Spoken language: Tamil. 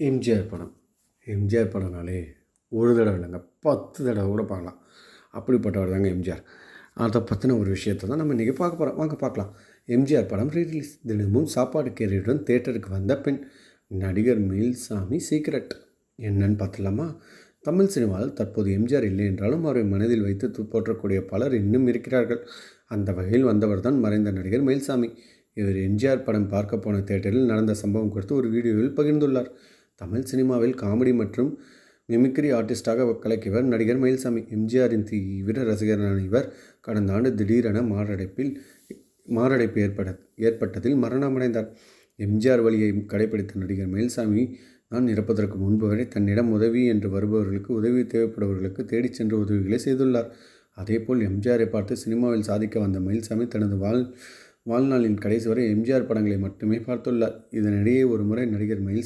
எம்ஜிஆர் படம். எம்ஜிஆர் படம்னாலே ஒரு தடவை இல்லைங்க பத்து தடவை கூட பார்க்கலாம். அப்படிப்பட்டவர் தாங்க எம்ஜிஆர். அதை பற்றின ஒரு விஷயத்தை தான் நம்ம இன்றைக்கி பார்க்க போகிறோம் வாங்க பார்க்கலாம். எம்ஜிஆர் படம் ரீரிலீஸ் தினமும் சாப்பாடு கேரியுடன் தேட்டருக்கு வந்த பெண் நடிகர் மில்சாமி சீக்ரெட் என்னன்னு பார்த்துலாமா தமிழ் சினிமாவில் தற்போது எம்ஜிஆர் இல்லை என்றாலும் அவரை மனதில் வைத்து போற்றக்கூடிய பலர் இன்னும் இருக்கிறார்கள். அந்த வகையில் வந்தவர் தான் மறைந்த நடிகர் மயில்சாமி இவர் எம்ஜிஆர் படம் பார்க்க போன தேட்டரில் நடந்த சம்பவம் குறித்து ஒரு வீடியோவில் பகிர்ந்துள்ளார். தமிழ் சினிமாவில் காமெடி மற்றும் மிமிக்ரி ஆர்டிஸ்டாக கலக்கியவர் நடிகர் மயில்சாமி. எம்ஜிஆரின் தீவிர ரசிகரான இவர் கடந்த ஆண்டு திடீரென மாரடைப்பில் மாரடைப்பு ஏற்பட ஏற்பட்டதில் மரணமடைந்தார். எம்ஜிஆர் வழியை கடைபிடித்த நடிகர் மயில்சாமி நான் இறப்பதற்கு முன்பு வரை தன்னிடம் உதவி என்று வருபவர்களுக்கு உதவி தேவைப்படுபவர்களுக்கு தேடிச் சென்று உதவிகளை செய்துள்ளார். அதேபோல் எம்ஜிஆரை பார்த்து சினிமாவில் சாதிக்க வந்த மயில்சாமி தனது வாழ் வாழ்நாளின் கடைசி வரை எம்ஜிஆர் படங்களை மட்டுமே பார்த்துள்ளார். இதனிடையே ஒரு முறை நடிகர் மயில்சாமி